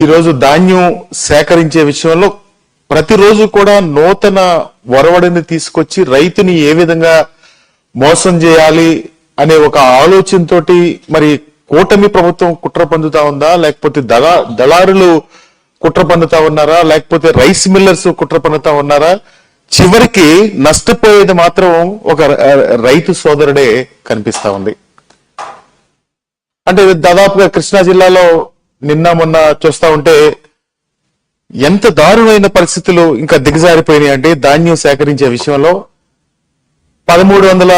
ఈరోజు ధాన్యం సేకరించే విషయంలో ప్రతిరోజు కూడా నూతన ఒరవడిని తీసుకొచ్చి రైతుని ఏ విధంగా మోసం చేయాలి అనే ఒక ఆలోచనతోటి మరి కూటమి ప్రభుత్వం కుట్ర పొందుతా ఉందా? లేకపోతే దళా దళారులు కుట్ర పొందుతా ఉన్నారా? లేకపోతే రైస్ మిల్లర్స్ కుట్ర పొందుతా ఉన్నారా? చివరికి నష్టపోయేది మాత్రం ఒక రైతు సోదరుడే కనిపిస్తా ఉంది. అంటే దాదాపుగా కృష్ణా జిల్లాలో నిన్న మొన్న చూస్తా ఉంటే ఎంత దారుణమైన పరిస్థితులు ఇంకా దిగజారిపోయినాయి అంటే ధాన్యం సేకరించే విషయంలో పదమూడు వందల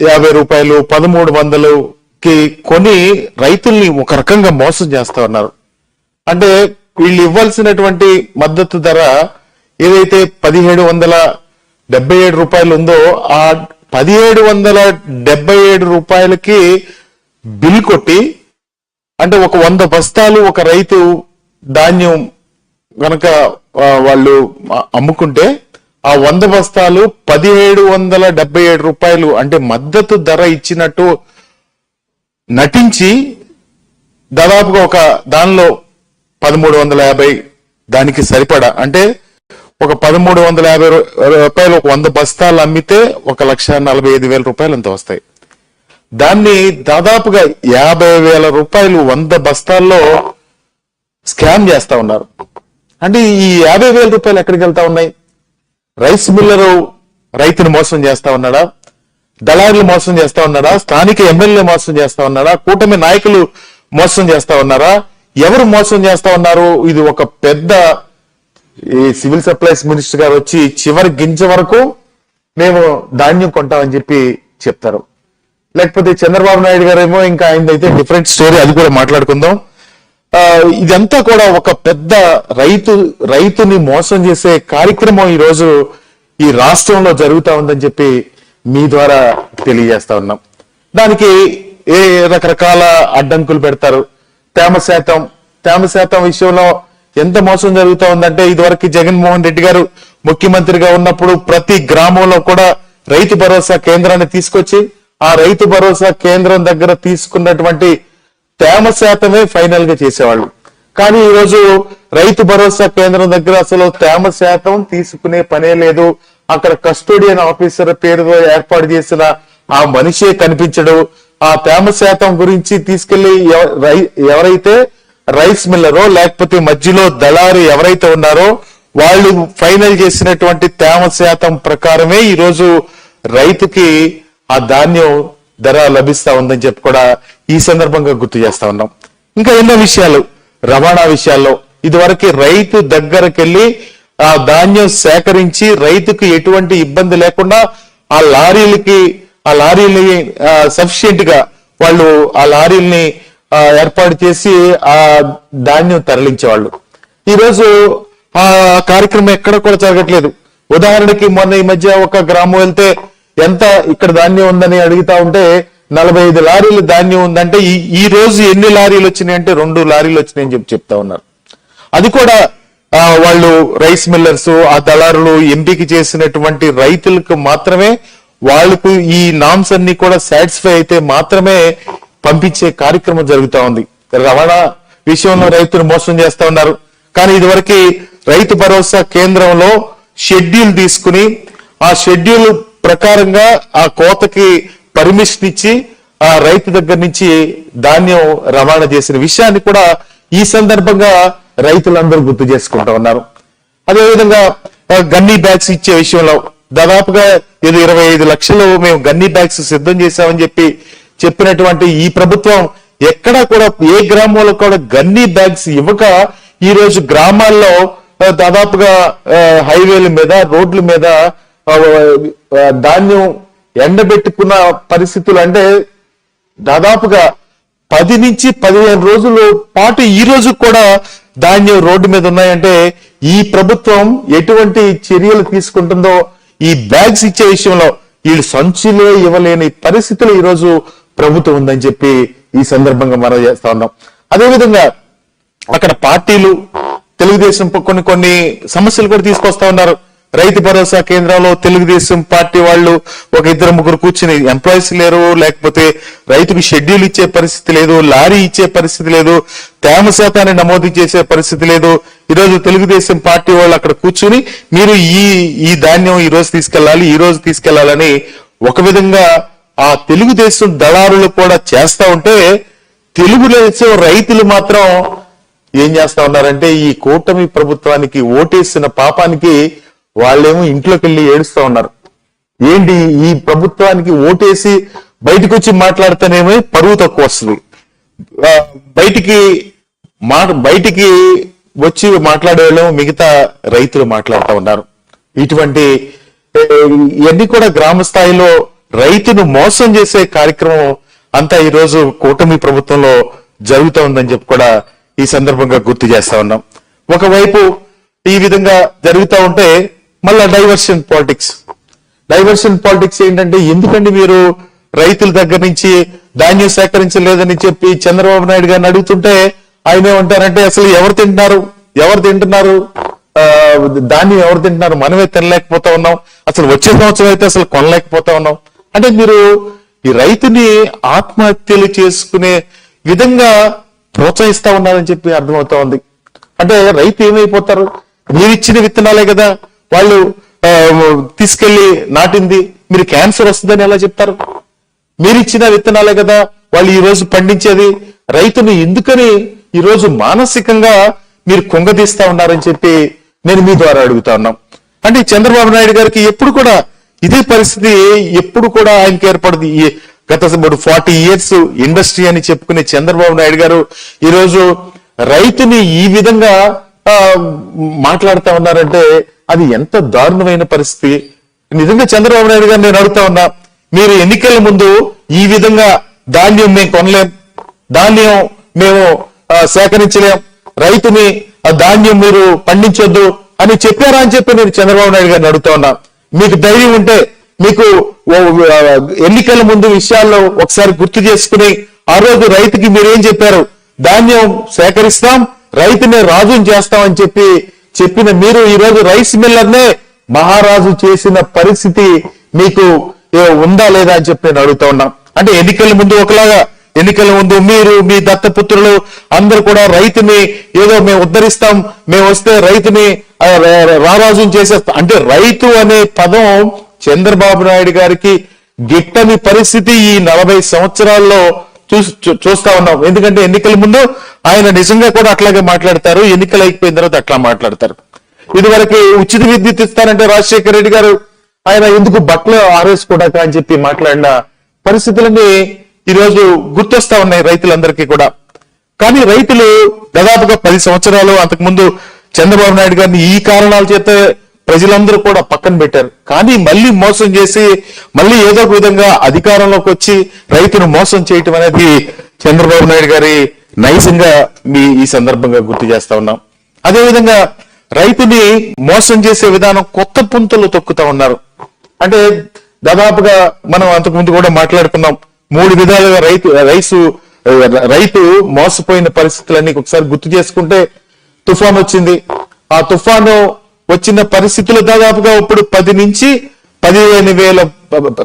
యాభై రూపాయలు పదమూడు వందలుకి కొని రైతుల్ని ఒక రకంగా మోసం చేస్తా ఉన్నారు. అంటే వీళ్ళు ఇవ్వాల్సినటువంటి మద్దతు ధర ఏదైతే పదిహేడు వందల డెబ్బై ఏడు రూపాయలు ఉందో ఆ పదిహేడు వందల డెబ్బై ఏడు రూపాయలకి బిల్ కొట్టి అంటే ఒక వంద బస్తాలు ఒక రైతు ధాన్యం గనక వాళ్ళు అమ్ముకుంటే ఆ వంద బస్తాలు పదిహేడు వందల డెబ్బై ఏడు రూపాయలు అంటే మద్దతు ధర ఇచ్చినట్టు నటించి దాదాపుగా ఒక దానిలో పదమూడు వందల యాభై దానికి సరిపడా. అంటే ఒక పదమూడు వందల యాభై రూపాయలు ఒక వంద బస్తాలు అమ్మితే ఒక లక్ష నలభై ఐదు వేల రూపాయలు అంత వస్తాయి. దాన్ని దాదాపుగా యాభై వేల రూపాయలు వంద బస్తాల్లో స్కామ్ చేస్తా ఉన్నారు. అంటే ఈ యాభై వేల రూపాయలు ఎక్కడికి వెళ్తా ఉన్నాయి? రైస్ మిల్లరు రైతుని మోసం చేస్తా ఉన్నాడా? దళారులు మోసం చేస్తా ఉన్నాడా? స్థానిక ఎమ్మెల్యే మోసం చేస్తా ఉన్నాడా? కూటమి నాయకులు మోసం చేస్తా ఉన్నారా? ఎవరు మోసం చేస్తా ఉన్నారు? ఇది ఒక పెద్ద ఈ సివిల్ సప్లైస్ మినిస్టర్ గారు వచ్చి చివరి గింజ వరకు మేము ధాన్యం కొంటామని చెప్పి చెప్తారు. లేకపోతే చంద్రబాబు నాయుడు గారు ఏమో ఇంకా ఆయనదైతే డిఫరెంట్ స్టోరీ అది కూడా మాట్లాడుకుందాం. ఆ, ఇదంతా కూడా ఒక పెద్ద రైతు రైతుని మోసం చేసే కార్యక్రమం ఈ రోజు ఈ రాష్ట్రంలో జరుగుతా ఉందని చెప్పి మీ ద్వారా తెలియజేస్తా ఉన్నాం. దానికి ఏ రకరకాల అడ్డంకులు పెడతారు? తేమ శాతం తేమ శాతం విషయంలో ఎంత మోసం జరుగుతా ఉందంటే ఇదివరకు జగన్మోహన్ రెడ్డి గారు ముఖ్యమంత్రిగా ఉన్నప్పుడు ప్రతి గ్రామంలో కూడా రైతు భరోసా కేంద్రాన్ని తీసుకొచ్చి ఆ రైతు భరోసా కేంద్రం దగ్గర తీసుకున్నటువంటి తేమ శాతమే ఫైనల్గా చేసేవాళ్ళు. కానీ ఈరోజు రైతు భరోసా కేంద్రం దగ్గర అసలు తేమ శాతం తీసుకునే పనే లేదు. అక్కడ కస్టోడియన్ ఆఫీసర్ పేరుతో ఏర్పాటు చేసిన ఆ మనిషే కనిపించడు. ఆ తేమ శాతం గురించి తీసుకెళ్ళి ఎవ- రై- ఎవరైతే రైస్ మిల్లరో లేకపోతే మధ్యలో దళారు ఎవరైతే ఉన్నారో వాళ్ళు ఫైనల్ చేసినటువంటి తేమ శాతం ప్రకారమే ఈరోజు రైతుకి ఆ ధాన్యం ధర లభిస్తా ఉందని చెప్పి కూడా ఈ సందర్భంగా గుర్తు చేస్తా ఉన్నాం. ఇంకా ఎన్నో విషయాలు. రవాణా విషయాల్లో ఇదివరకు రైతు దగ్గరకెళ్ళి ఆ ధాన్యం సేకరించి రైతుకు ఎటువంటి ఇబ్బంది లేకుండా ఆ లారీలకి ఆ లారీలని సఫిషియెంట్గా వాళ్ళు ఆ లారీల్ని ఏర్పాటు చేసి ఆ ధాన్యం తరలించేవాళ్ళు. ఈరోజు ఆ కార్యక్రమం ఎక్కడ కూడా జరగట్లేదు. ఉదాహరణకి మొన్న ఈ మధ్య ఒక గ్రామం వెళ్తే ఎంత ఇక్కడ ధాన్యం ఉందని అడుగుతా ఉంటే నలభై ఐదు లారీలు ధాన్యం ఉందంటే ఈ ఈ రోజు ఎన్ని లారీలు వచ్చినాయి అంటే రెండు లారీలు వచ్చినాయి అని చెప్పి చెప్తా ఉన్నారు. అది కూడా వాళ్ళు రైస్ మిల్లర్స్ ఆ దళారులు ఎంపిక చేసినటువంటి రైతులకు మాత్రమే వాళ్ళకు ఈ నామ్స్ అన్ని కూడా సాటిస్ఫై అయితే మాత్రమే పంపించే కార్యక్రమం జరుగుతూ ఉంది. రవాణా విషయంలో రైతులు మోసం చేస్తూ ఉన్నారు. కానీ ఇదివరకు రైతు భరోసా కేంద్రంలో షెడ్యూల్ తీసుకుని ఆ షెడ్యూల్ ప్రకారంగా ఆ కోతకి పర్మిషన్ ఇచ్చి ఆ రైతు దగ్గర నుంచి ధాన్యం రవాణా చేసిన విషయాన్ని కూడా ఈ సందర్భంగా రైతులందరూ గుర్తు చేసుకుంటా ఉన్నారు. అదేవిధంగా గన్నీ బ్యాగ్స్ ఇచ్చే విషయంలో దాదాపుగా ఇది ఇరవై ఐదు లక్షలు మేము గన్నీ బ్యాగ్స్ సిద్ధం చేశామని చెప్పి చెప్పినటువంటి ఈ ప్రభుత్వం ఎక్కడా కూడా ఏ గ్రామంలో కూడా గన్నీ బ్యాగ్స్ ఇవ్వక ఈ రోజు గ్రామాల్లో దాదాపుగా హైవేల మీద రోడ్ల మీద ధాన్యం ఎండబెట్టుకున్న పరిస్థితులు అంటే దాదాపుగా పది నుంచి పదిహేను రోజుల పాటు ఈ రోజు కూడా ధాన్యం రోడ్డు మీద ఉన్నాయంటే ఈ ప్రభుత్వం ఎటువంటి చర్యలు తీసుకుంటుందో ఈ బ్యాగ్స్ ఇచ్చే విషయంలో వీళ్ళు సంచులే ఇవ్వలేని పరిస్థితులు ఈరోజు ప్రభుత్వం ఉందని చెప్పి ఈ సందర్భంగా మనం చేస్తా ఉన్నాం. అదేవిధంగా అక్కడ పార్టీలు తెలుగుదేశం కొన్ని కొన్ని సమస్యలు కూడా తీసుకొస్తా ఉన్నారు. రైతు భరోసా కేంద్రంలో తెలుగుదేశం పార్టీ వాళ్ళు ఒక ఇద్దరు ముగ్గురు కూర్చుని ఎంప్లాయీస్ లేరు లేకపోతే రైతుకు షెడ్యూల్ ఇచ్చే పరిస్థితి లేదు లారీ ఇచ్చే పరిస్థితి లేదు తేమ శాతాన్ని నమోదు చేసే పరిస్థితి లేదు. ఈరోజు తెలుగుదేశం పార్టీ వాళ్ళు అక్కడ కూర్చుని మీరు ఈ ఈ ధాన్యం ఈ రోజు తీసుకెళ్ళాలి ఈ రోజు తీసుకెళ్ళాలని ఒక విధంగా ఆ తెలుగుదేశం దళారులు కూడా చేస్తా ఉంటే తెలుగుదేశం రైతులు మాత్రం ఏం చేస్తా ఉన్నారంటే ఈ కూటమి ప్రభుత్వానికి ఓటేసిన పాపానికి వాళ్ళేమో ఇంట్లోకి వెళ్ళి ఏడుస్తూ ఉన్నారు. ఏంటి ఈ ప్రభుత్వానికి ఓటేసి బయటకు వచ్చి మాట్లాడితేనేమో పరువు తక్కువ వస్తుంది. బయటికి మాట బయటికి వచ్చి మాట్లాడేవాళ్ళు మిగతా రైతులు మాట్లాడుతూ ఉన్నారు. ఇటువంటి ఇవన్నీ కూడా గ్రామ స్థాయిలో రైతును మోసం చేసే కార్యక్రమం అంతా ఈరోజు కూటమి ప్రభుత్వంలో జరుగుతూ ఉందని చెప్పి కూడా ఈ సందర్భంగా గుర్తు చేస్తా ఉన్నాం. ఒకవైపు ఈ విధంగా జరుగుతూ ఉంటే మళ్ళా డైవర్షన్ పాలిటిక్స్ డైవర్షన్ పాలిటిక్స్ ఏంటంటే ఎందుకండి మీరు రైతుల దగ్గర నుంచి ధాన్యం సేకరించలేదని చెప్పి చంద్రబాబు నాయుడు గారిని అడుగుతుంటే ఆయన ఏమంటారంటే అసలు ఎవరు తింటున్నారు? ఎవరు తింటున్నారు? ధాన్యం ఎవరు తింటున్నారు? మనమే తినలేకపోతా ఉన్నాం. అసలు వచ్చే సంవత్సరం అయితే అసలు కొనలేకపోతా ఉన్నాం. అంటే మీరు ఈ రైతుని ఆత్మహత్యలు చేసుకునే విధంగా ప్రోత్సహిస్తా ఉన్నారని చెప్పి అర్థమవుతా ఉంది. అంటే రైతు ఏమైపోతారు? మీరిచ్చిన విత్తనాలే కదా. వాళ్ళు తీసుకెళ్ళి నాటింది. మీరు క్యాన్సర్ వస్తుందని ఎలా చెప్తారు? మీరు ఇచ్చిన విత్తనాలే కదా వాళ్ళు ఈ రోజు పండించేది. రైతుని ఎందుకని ఈ రోజు మానసికంగా మీరు కుంగదీస్తా ఉన్నారని చెప్పి నేను మీ ద్వారా అడుగుతా ఉన్నాం. అంటే చంద్రబాబు నాయుడు గారికి ఎప్పుడు కూడా ఇదే పరిస్థితి ఎప్పుడు కూడా ఆయనకి ఏర్పడింది. గత ఫార్టీ ఇయర్స్ ఇండస్ట్రీ అని చెప్పుకునే చంద్రబాబు నాయుడు గారు ఈరోజు రైతుని ఈ విధంగా మాట్లాడుతూ మాట్లాడుతా ఉన్నారంటే అది ఎంత దారుణమైన పరిస్థితి? నిజంగా చంద్రబాబు నాయుడు గారు నేను అడుగుతా ఉన్నా మీరు ఎన్నికల ముందు ఈ విధంగా ధాన్యం మేము కొనలేం ధాన్యం మేము సేకరించలేం రైతుని ఆ ధాన్యం మీరు పండించొద్దు అని చెప్పారా అని చెప్పి నేను చంద్రబాబు నాయుడు గారిని అడుగుతా ఉన్నా. మీకు ధైర్యం ఉంటే మీకు ఎన్నికల ముందు విషయాల్లో ఒకసారి గుర్తు చేసుకుని ఆ రోజు రైతుకి మీరేం చెప్పారు? ధాన్యం సేకరిస్తాం రైతునే రాజుని చేస్తామని చెప్పి చెప్పిన మీరు ఈ రోజు రైస్ మిల్లర్నే మహారాజు చేసిన పరిస్థితి మీకు ఉందా లేదా అని చెప్పి నేను అడుగుతా ఉన్నా. అంటే ఎన్నికల ముందు ఒకలాగా ఎన్నికల ముందు మీరు మీ దత్తపుత్రులు అందరూ కూడా రైతుని ఏదో మేము ఉద్ధరిస్తాం మేము వస్తే రైతుని రారాజుని చేసేస్తాం. అంటే రైతు అనే పదం చంద్రబాబు నాయుడు గారికి గిట్టని పరిస్థితి ఈ నలభై సంవత్సరాల్లో చూస్తా ఉన్నాం. ఎందుకంటే ఎన్నికల ముందు ఆయన నిజంగా కూడా అట్లాగే మాట్లాడతారు. ఎన్నికలు అయిపోయిన తర్వాత అట్లా మాట్లాడతారు. ఇదివరకు ఉచిత విద్యుత్ ఇస్తారంటే రాజశేఖర రెడ్డి గారు ఆయన ఎందుకు బట్టలు ఆరేసుకోడాక అని చెప్పి మాట్లాడిన పరిస్థితులన్నీ ఈ రోజు గుర్తొస్తా ఉన్నాయి రైతులందరికీ కూడా. కానీ రైతులు దాదాపుగా పది సంవత్సరాలు అంతకుముందు చంద్రబాబు నాయుడు గారిని ఈ కారణాల చేత ప్రజలందరూ కూడా పక్కన పెట్టారు. కానీ మళ్ళీ మోసం చేసి మళ్ళీ ఏదో ఒక విధంగా అధికారంలోకి వచ్చి రైతును మోసం చేయటం అనేది చంద్రబాబు నాయుడు గారి నైజంగా మీ ఈ సందర్భంగా గుర్తు చేస్తా ఉన్నాం. అదేవిధంగా రైతుని మోసం చేసే విధానం కొత్త పుంతలు తొక్కుతా ఉన్నారు. అంటే దాదాపుగా మనం అంతకుముందు కూడా మాట్లాడుకున్నాం. మూడు విధాలుగా రైతు రైసు రైతు మోసపోయిన పరిస్థితులన్నీ ఒకసారి గుర్తు చేసుకుంటే తుఫాన్ వచ్చింది. ఆ తుఫాను వచ్చిన పరిస్థితులు దాదాపుగా ఇప్పుడు పది నుంచి పదిహేను వేల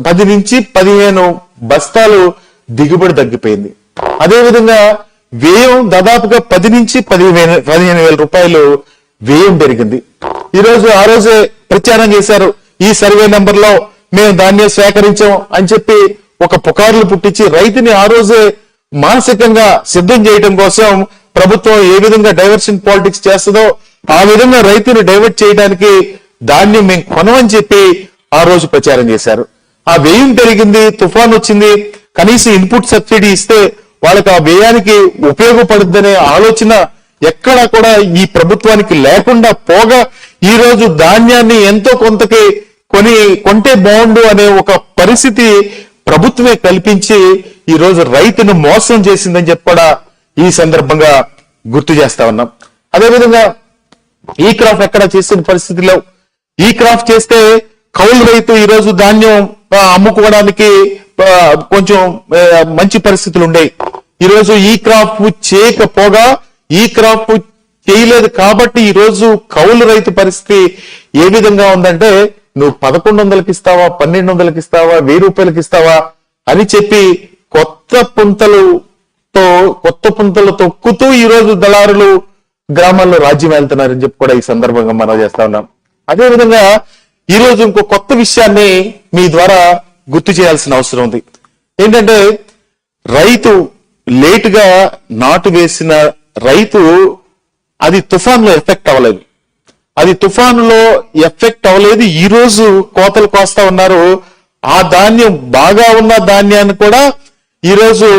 పది నుంచి పదిహేను బస్తాలు దిగుబడి తగ్గిపోయింది. అదేవిధంగా వ్యయం దాదాపుగా పది నుంచి పదిహేను పదిహేను వేల రూపాయలు వ్యయం పెరిగింది. ఈ రోజు ఆ రోజే ప్రచారం చేశారు. ఈ సర్వే నంబర్లో మేము ధాన్యం సేకరించాం అని చెప్పి ఒక పుకార్లు పుట్టించి రైతుని ఆ రోజే మానసికంగా సిద్ధం చేయడం కోసం ప్రభుత్వం ఏ విధంగా డైవర్షన్ పాలిటిక్స్ చేస్తుందో ఆ విధంగా రైతును డైవర్ట్ చేయడానికి ధాన్యం మేము కొనమని చెప్పి ఆ రోజు ప్రచారం చేశారు. ఆ వ్యయం పెరిగింది తుఫాన్ వచ్చింది. కనీసం ఇన్పుట్ సబ్సిడీ ఇస్తే వాళ్ళకి ఆ వ్యయానికి ఉపయోగపడుద్దనే ఆలోచన ఎక్కడా కూడా ఈ ప్రభుత్వానికి లేకుండా పోగా ఈ రోజు ధాన్యాన్ని ఎంతో కొంతకి కొని కొంటే బాగుండు అనే ఒక పరిస్థితి ప్రభుత్వమే కల్పించి ఈ రోజు రైతును మోసం చేసిందని చెప్పి కూడా ఈ సందర్భంగా గుర్తు చేస్తా ఉన్నాం. అదేవిధంగా ఈ క్రాప్ ఎక్కడ చేసిన పరిస్థితిలో ఈ క్రాప్ చేస్తే కౌలు రైతు ఈరోజు ధాన్యం అమ్ముకోవడానికి కొంచెం మంచి పరిస్థితులు ఉండేవి ఈరోజు ఈ క్రాప్ చేయకపోగా ఈ క్రాప్ చేయలేదు కాబట్టి ఈరోజు కౌలు రైతు పరిస్థితి ఏ విధంగా ఉందంటే నువ్వు పదకొండు వందలకి ఇస్తావా పన్నెండు వందలకి ఇస్తావా వెయ్యి రూపాయలకి ఇస్తావా అని చెప్పి కొత్త పుంతలు పుంతలుతో కొత్త పుంతలు తొక్కుతూ ఈ రోజు దళారులు గ్రామాల్లో రాజ్యం వెళ్తున్నారని చెప్పి కూడా ఈ సందర్భంగా మనం చేస్తా ఉన్నాం. అదేవిధంగా ఈరోజు ఈ రోజు ఇంకో కొత్త విషయాన్ని మీ ద్వారా గుర్తు చేయాల్సిన అవసరం ఉంది. ఏంటంటే రైతు లేటుగా నాటు వేసిన రైతు అది తుఫాన్లో ఎఫెక్ట్ అవ్వలేదు. అది తుఫానులో ఎఫెక్ట్ అవ్వలేదు ఈ రోజు కోతలు కోస్తా ఉన్నారు. ఆ ధాన్యం బాగా ఉన్న ధాన్యాన్ని కూడా ఈ రోజు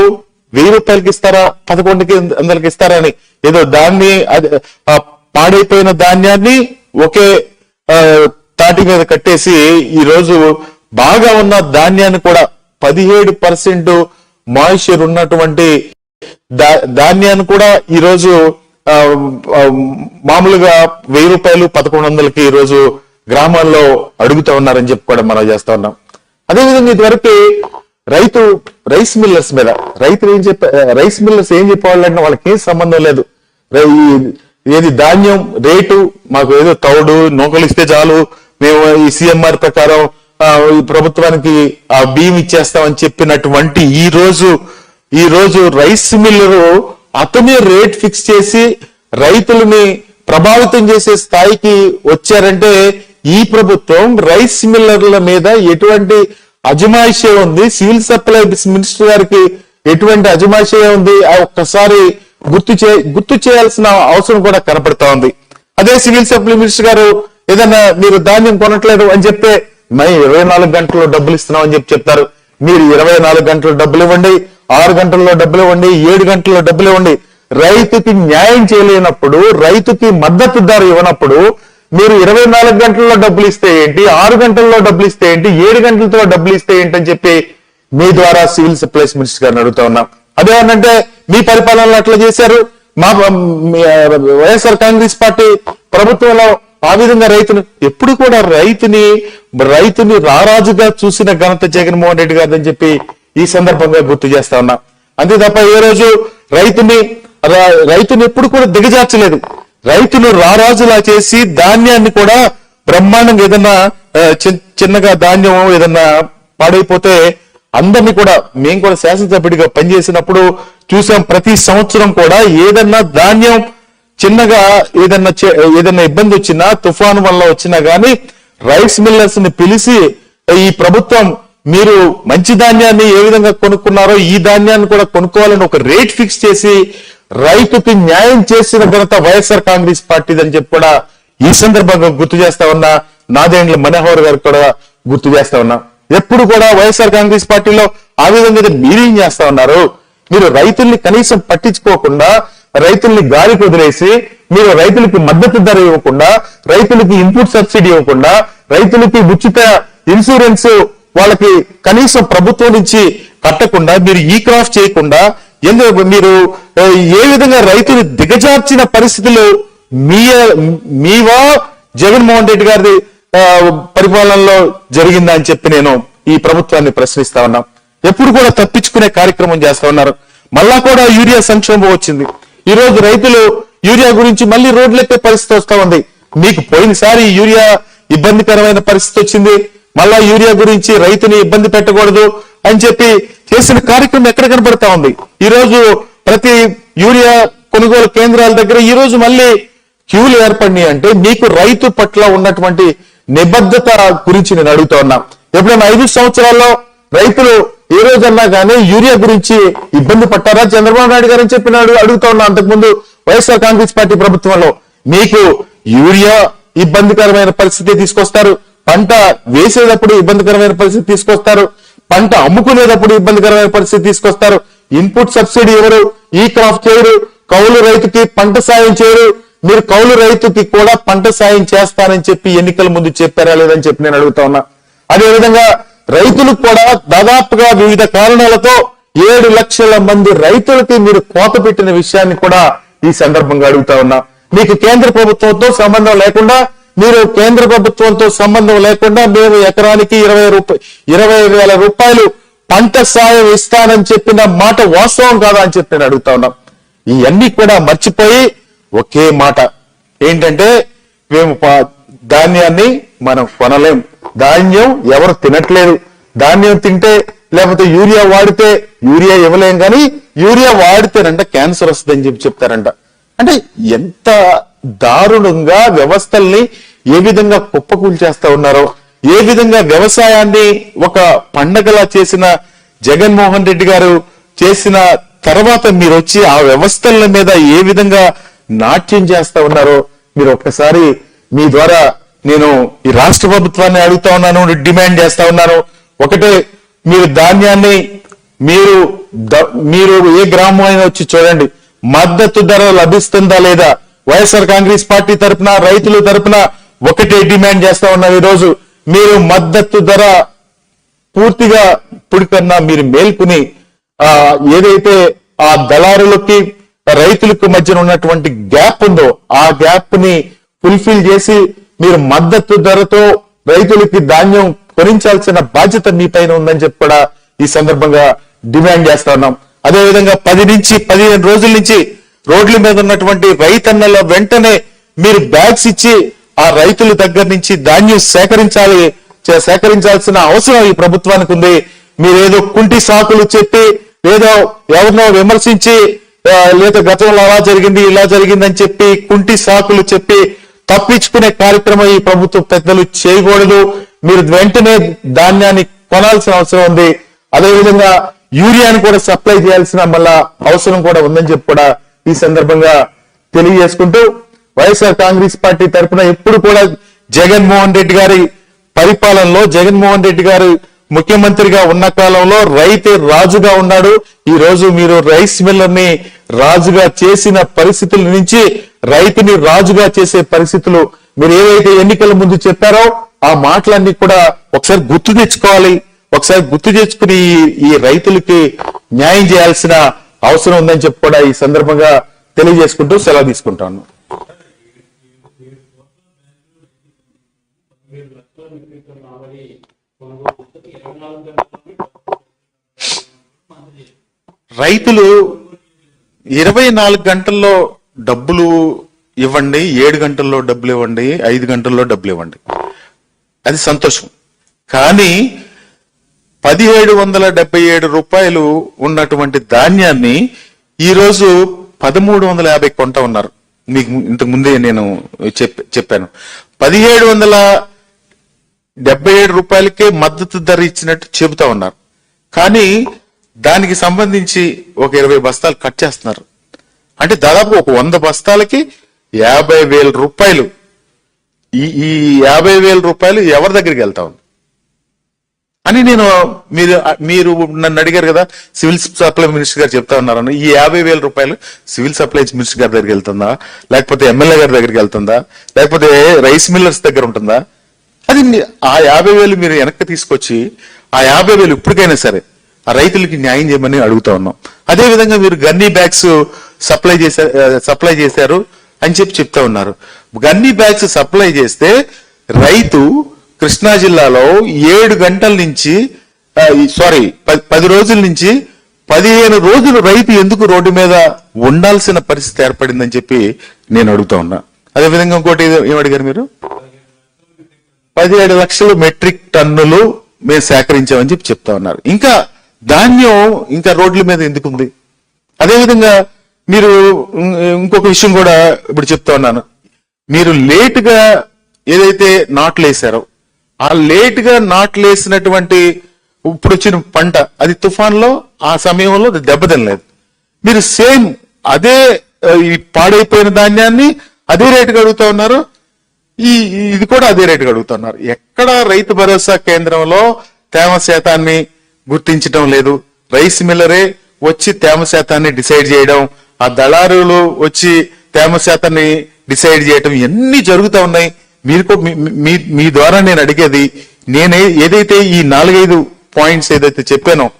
వెయ్యి రూపాయలకి ఇస్తారా పదకొండుకి వందలకి ఇస్తారా అని. ఏదో దాన్ని అది పాడైపోయిన ధాన్యాన్ని ఒకే ఆ, తాటి మీద కట్టేసి ఈ రోజు బాగా ఉన్న ధాన్యాన్ని కూడా పదిహేడు పర్సెంట్ మాయిశ్చర్ ఉన్నటువంటి ధాన్యాన్ని కూడా ఈ రోజు ఆ, మామూలుగా వెయ్యి రూపాయలు పదకొండు వందలకి ఈ రోజు గ్రామాల్లో అడుగుతా ఉన్నారని చెప్పి కూడా మనం చేస్తా ఉన్నాం. అదేవిధంగా ఇదివరకు రైతు రైస్ మిల్లర్స్ మీద. రైతులు ఏం చెప్ప రైస్ మిల్లర్స్ ఏం చెప్పేవాళ్ళంటే వాళ్ళకి ఏం సంబంధం లేదు. ఏది ధాన్యం రేటు మాకు ఏదో తౌడు నూకలు ఇస్తే చాలు మేము ఈ సిఎంఆర్ ప్రకారం ఈ ప్రభుత్వానికి ఆ బియ్యం ఇచ్చేస్తామని చెప్పినటువంటి ఈ రోజు ఈ రోజు రైస్ మిల్లరు అతనే రేట్ ఫిక్స్ చేసి రైతులని ప్రభావితం చేసే స్థాయికి వచ్చారంటే ఈ ప్రభుత్వం రైస్ మిల్లర్ల మీద ఎటువంటి అజమాయిషే ఉంది. సివిల్ సప్లై మినిస్టర్ గారికి ఎటువంటి అజమాయిషే ఉంది? ఆ ఒక్కసారి గుర్తు చే గుర్తు చేయాల్సిన అవసరం కూడా కనపడతా ఉంది. అదే సివిల్ సప్లై మినిస్టర్ గారు ఏదైనా మీరు ధాన్యం కొనట్లేదు అని చెప్తే మేము ఇరవై నాలుగు గంటల్లో డబ్బులు ఇస్తున్నాం అని చెప్పి చెప్తారు. మీరు ఇరవై నాలుగు గంటలు డబ్బులు ఇవ్వండి ఆరు గంటల్లో డబ్బులు ఇవ్వండి ఏడు గంటల్లో డబ్బులు ఇవ్వండి. రైతుకి న్యాయం చేయలేనప్పుడు రైతుకి మద్దతు ధర ఇవ్వనప్పుడు మీరు ఇరవై నాలుగు గంటల్లో డబ్బులు ఇస్తే ఏంటి? ఆరు గంటల్లో డబ్బులు ఇస్తే ఏంటి? ఏడు గంటలతో డబ్బులు ఇస్తే ఏంటి అని చెప్పి మీ ద్వారా సివిల్ సప్లైస్ మినిస్టర్ గారిని అడుగుతా ఉన్నాం. అదేమనంటే మీ పరిపాలనలో అట్లా చేశారు. మా వైఎస్ఆర్ కాంగ్రెస్ పార్టీ ప్రభుత్వంలో ఆ విధంగా రైతును ఎప్పుడు కూడా రైతుని రైతుని రారాజుగా చూసిన ఘనత జగన్మోహన్ రెడ్డి గారిని చెప్పి ఈ సందర్భంగా గుర్తు చేస్తా ఉన్నా. అంతే తప్ప ఏ రోజు రైతుని రైతుని ఎప్పుడు కూడా దిగజార్చలేదు. రైతును రారాజులా చేసి ధాన్యాన్ని కూడా బ్రహ్మాండంగా ఏదన్నా చిన్నగా ధాన్యం ఏదన్నా పాడైపోతే అందరినీ కూడా మేము కూడా శాసనసభ్యుడిగా పనిచేసినప్పుడు చూసాం ప్రతి సంవత్సరం కూడా ఏదన్నా ధాన్యం చిన్నగా ఏదన్నా చే- ఏదన్నా ఇబ్బంది వచ్చినా తుఫాను వల్ల వచ్చినా గానీ రైస్ మిల్లర్స్ని పిలిచి ఈ ప్రభుత్వం మీరు మంచి ధాన్యాన్ని ఏ విధంగా కొనుక్కున్నారో ఈ ధాన్యాన్ని కూడా కొనుక్కోవాలని ఒక రేట్ ఫిక్స్ చేసి రైతుకి న్యాయం చేసిన ఘనత వైఎస్ఆర్ కాంగ్రెస్ పార్టీదని చెప్పి కూడా ఈ సందర్భంగా గుర్తు చేస్తా ఉన్నా. నాదేండ్ల మనోహర్ గారు కూడా గుర్తు చేస్తా ఉన్నా. ఎప్పుడు కూడా వైఎస్ఆర్ కాంగ్రెస్ పార్టీలో ఆ విధంగా మీరేం చేస్తా ఉన్నారు? మీరు రైతుల్ని కనీసం పట్టించుకోకుండా రైతుల్ని గాలికి వదిలేసి మీరు రైతులకి మద్దతు ధర ఇవ్వకుండా రైతులకి ఇన్పుట్ సబ్సిడీ ఇవ్వకుండా రైతులకి ఉచిత ఇన్సూరెన్స్ వాళ్ళకి కనీసం ప్రభుత్వం నుంచి కట్టకుండా మీరు ఈ క్రాఫ్ చేయకుండా ఎందుకు మీరు ఏ విధంగా రైతుని దిగజార్చిన పరిస్థితులు మీ మీవా జగన్మోహన్ రెడ్డి గారి పరిపాలనలో జరిగిందా అని చెప్పి నేను ఈ ప్రభుత్వాన్ని ప్రశ్నిస్తా ఉన్నా. ఎప్పుడు కూడా తప్పించుకునే కార్యక్రమం చేస్తా ఉన్నారు. మళ్ళా కూడా యూరియా సంక్షోభం వచ్చింది. ఈ రోజు రైతులు యూరియా గురించి మళ్ళీ రోడ్లెక్కే పరిస్థితి వస్తా ఉంది. మీకు పోయినసారి యూరియా ఇబ్బందికరమైన పరిస్థితి వచ్చింది. మళ్ళా యూరియా గురించి రైతుని ఇబ్బంది పెట్టకూడదు అని చెప్పి చేసిన కార్యక్రమం ఎక్కడ కనబడతా ఉంది? ఈ రోజు ప్రతి యూరియా కొనుగోలు కేంద్రాల దగ్గర ఈ రోజు మళ్ళీ క్యూలు ఏర్పడినాయి అంటే మీకు రైతు పట్ల ఉన్నటువంటి నిబద్ధత గురించి నేను అడుగుతా ఉన్నా. ఎప్పుడైనా ఐదు సంవత్సరాల్లో రైతులు ఏ రోజన్నా కానీ యూరియా గురించి ఇబ్బంది పట్టారా? చంద్రబాబు నాయుడు గారు అని చెప్పినాడు అడుగుతా ఉన్నా అంతకుముందు వైఎస్ఆర్ కాంగ్రెస్ పార్టీ ప్రభుత్వంలో. మీకు యూరియా ఇబ్బందికరమైన పరిస్థితి తీసుకొస్తారు. పంట వేసేటప్పుడు ఇబ్బందికరమైన పరిస్థితి తీసుకొస్తారు. పంట అమ్ముకునేటప్పుడు ఇబ్బందికరమైన పరిస్థితి తీసుకొస్తారు. ఇన్పుట్ సబ్సిడీ ఎవరు? ఈ క్రాప్ చేయరు. కౌలు రైతుకి పంట సాయం చేయరు. మీరు కౌలు రైతుకి కూడా పంట సాయం చేస్తానని చెప్పి ఎన్నికల ముందు చెప్పారా లేదని చెప్పి నేను అడుగుతా ఉన్నా. అదే విధంగా కూడా దాదాపుగా వివిధ కారణాలతో ఏడు లక్షల మంది రైతులకి మీరు కోత పెట్టిన విషయాన్ని కూడా ఈ సందర్భంగా అడుగుతా ఉన్నా. మీకు కేంద్ర ప్రభుత్వంతో సంబంధం లేకుండా మీరు కేంద్ర ప్రభుత్వంతో సంబంధం లేకుండా మేము ఎకరానికి ఇరవై రూపాయ ఇరవై వేల రూపాయలు పంట సాయం ఇస్తానని చెప్పిన మాట వాస్తవం కాదా అని చెప్పి నేను అడుగుతా ఉన్నాం. ఇవన్నీ కూడా మర్చిపోయి ఒకే మాట. ఏంటంటే మేము పా- ధాన్యాన్ని మనం కొనలేం. ధాన్యం ఎవరు తినట్లేదు. ధాన్యం తింటే లేకపోతే యూరియా వాడితే యూరియా ఇవ్వలేం కానీ యూరియా వాడితేనంట క్యాన్సర్ వస్తుందని చెప్పి చెప్తారంట. అంటే ఎంత దారుణంగా వ్యవస్థల్ని ఏ విధంగా కుప్పకూల్చేస్తా ఉన్నారో ఏ విధంగా వ్యవసాయాన్ని ఒక పండగలా చేసిన జగన్మోహన్ రెడ్డి గారు చేసిన తర్వాత మీరు వచ్చి ఆ వ్యవస్థల మీద ఏ విధంగా నాట్యం చేస్తా ఉన్నారో మీరు ఒక్కసారి మీ ద్వారా నేను ఈ రాష్ట్ర ప్రభుత్వాన్ని అడుగుతా ఉన్నాను డిమాండ్ చేస్తా ఉన్నాను. ఒకటే మీరు ధాన్యాన్ని మీరు మీరు ఏ గ్రామం అయినా వచ్చి చూడండి. మద్దతు ధర లభిస్తుందా లేదా? వైఎస్ఆర్ కాంగ్రెస్ పార్టీ తరపున రైతుల తరపున ఒకటే డిమాండ్ చేస్తా ఉన్నాం ఈరోజు. రోజు మీరు మద్దతు ధర పూర్తిగా ఇప్పటికన్నా మీరు మేల్కొని ఆ ఏదైతే ఆ దళారులకి రైతులకు మధ్యన ఉన్నటువంటి గ్యాప్ ఉందో ఆ గ్యాప్ని ఫుల్ఫిల్ చేసి మీరు మద్దతు ధరతో రైతులకి ధాన్యం కొనించాల్సిన బాధ్యత మీ పైన ఉందని చెప్పి కూడా ఈ సందర్భంగా డిమాండ్ చేస్తా ఉన్నాం. అదేవిధంగా పది నుంచి పదిహేను రోజుల నుంచి రోడ్ల మీద ఉన్నటువంటి రైతన్నల వెంటనే మీరు బ్యాగ్స్ ఇచ్చి ఆ రైతుల దగ్గర నుంచి ధాన్యం సేకరించాలి చే- సేకరించాల్సిన అవసరం ఈ ప్రభుత్వానికి ఉంది. మీరేదో కుంటి సాకులు చెప్పి ఏదో ఎవరినో విమర్శించి లేదా గతంలో అలా జరిగింది ఇలా జరిగిందని చెప్పి కుంటి సాకులు చెప్పి తప్పించుకునే కార్యక్రమం ఈ ప్రభుత్వ పెద్దలు చేయకూడదు. మీరు వెంటనే ధాన్యాన్ని కొనాల్సిన అవసరం ఉంది. అదేవిధంగా యూరియాను కూడా సప్లై చేయాల్సిన మళ్ళా అవసరం కూడా ఉందని చెప్పి కూడా ఈ సందర్భంగా తెలియజేసుకుంటూ వైఎస్ఆర్ కాంగ్రెస్ పార్టీ తరఫున ఎప్పుడు కూడా జగన్మోహన్ రెడ్డి గారి పరిపాలనలో జగన్మోహన్ రెడ్డి గారు ముఖ్యమంత్రిగా ఉన్న కాలంలో రైతే రాజుగా ఉన్నాడు. ఈ రోజు మీరు రైస్ మిల్లర్ని రాజుగా చేసిన పరిస్థితుల నుంచి రైతుని రాజుగా చేసే పరిస్థితులు మీరు ఏవైతే ఎన్నికల ముందు చెప్పారో ఆ మాటలన్నీ కూడా ఒకసారి గుర్తు తెచ్చుకోవాలి. ఒకసారి గుర్తు తెచ్చుకుని ఈ- రైతులకి న్యాయం చేయాల్సిన అవసరం ఉందని చెప్పి కూడా ఈ సందర్భంగా తెలియజేసుకుంటూ సెలవు తీసుకుంటాను. రైతులు ఇరవై నాలుగు గంటల్లో డబ్బులు ఇవ్వండి ఏడు గంటల్లో డబ్బులు ఇవ్వండి ఐదు గంటల్లో డబ్బులు ఇవ్వండి. అది సంతోషం. కానీ పదిహేడు వందల డెబ్బై ఏడు రూపాయలు ఉన్నటువంటి ధాన్యాన్ని ఈరోజు పదమూడు వందల యాభై కొంట ఉన్నారు. మీకు ఇంతకు ముందే నేను చెప్ చెప్పాను. పదిహేడు వందల డెబ్బై ఏడు రూపాయలకే మద్దతు ధర ఇచ్చినట్టు చెబుతా ఉన్నారు. కానీ దానికి సంబంధించి ఒక ఇరవై బస్తాలు కట్ చేస్తున్నారు. అంటే దాదాపు ఒక వంద బస్తాలకి యాభై వేల రూపాయలు. ఈ ఈ యాభై వేల రూపాయలు ఎవరి దగ్గరికి వెళ్తా ఉంది? అని నేను మీరు మీరు నన్ను అడిగారు కదా సివిల్ సప్లై మినిస్టర్ గారు చెప్తా ఉన్నారని ఈ యాభై వేల రూపాయలు సివిల్ సప్లైస్ మినిస్టర్ గారి దగ్గరికి వెళ్తుందా? లేకపోతే ఎమ్మెల్యే గారి దగ్గరికి వెళ్తుందా? లేకపోతే రైస్ మిల్లర్స్ దగ్గర ఉంటుందా? అది ఆ యాభై వేలు మీరు వెనక్కి తీసుకొచ్చి ఆ యాభై వేలు ఇప్పటికైనా సరే ఆ రైతులకి న్యాయం చేయమని అడుగుతా ఉన్నాం. అదే విధంగా మీరు గన్నీ బ్యాగ్స్ సప్లై చేశారు సప్లై చేశారు అని చెప్పి చెప్తా ఉన్నారు. గన్నీ బ్యాగ్స్ సప్లై చేస్తే రైతు కృష్ణా జిల్లాలో ఏడు గంటల నుంచి సారీ పది రోజుల నుంచి పదిహేను రోజులు రైతు ఎందుకు రోడ్డు మీద ఉండాల్సిన పరిస్థితి ఏర్పడిందని చెప్పి నేను అడుగుతా ఉన్నా. అదే విధంగా ఇంకోటి ఏం అడిగారు మీరు? పదిహేడు లక్షలు మెట్రిక్ టన్నులు మేము సేకరించామని చెప్పి చెప్తా ఉన్నారు. ఇంకా ధాన్యం ఇంకా రోడ్ల మీద ఎందుకు ఉంది అదేవిధంగా మీరు ఇంకొక విషయం కూడా ఇప్పుడు చెప్తా ఉన్నాను. మీరు లేట్గా ఏదైతే నాట్లు వేసారో ఆ లేట్గా నాట్లు వేసినటువంటి ఇప్పుడు వచ్చిన పంట అది తుఫాన్లో ఆ సమయంలో దెబ్బతినలేదు. మీరు సేమ్ అదే ఈ పాడైపోయిన ధాన్యాన్ని అదే రేటుగా అడుగుతా ఉన్నారు. ఈ ఇది కూడా అదే రేటుగా అడుగుతున్నారు. ఎక్కడ రైతు భరోసా కేంద్రంలో తేమ శాతాన్ని గుర్తించడం లేదు. రైస్ మిల్లరే వచ్చి తేమ శాతాన్ని డిసైడ్ చేయడం ఆ దళారులు వచ్చి తేమ శాతాన్ని డిసైడ్ చేయడం ఇవన్నీ జరుగుతూ ఉన్నాయి. మీరు మీ- మీ ద్వారా నేను అడిగేది నేనే ఏదైతే ఈ నాలుగైదు పాయింట్స్ ఏదైతే చెప్పానో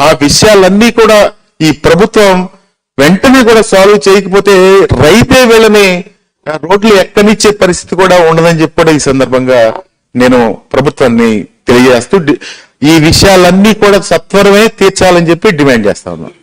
ఆ విషయాలన్నీ కూడా ఈ ప్రభుత్వం వెంటనే కూడా సాల్వ్ చేయకపోతే రైతే వీళ్ళని రోడ్లు ఎక్కనిచ్చే పరిస్థితి కూడా ఉండదని చెప్పి కూడా ఈ సందర్భంగా నేను ప్రభుత్వాన్ని తెలియజేస్తూ ఈ విషయాలన్నీ కూడా సత్వరమే తీర్చాలని చెప్పి డిమాండ్ చేస్తా ఉన్నాను.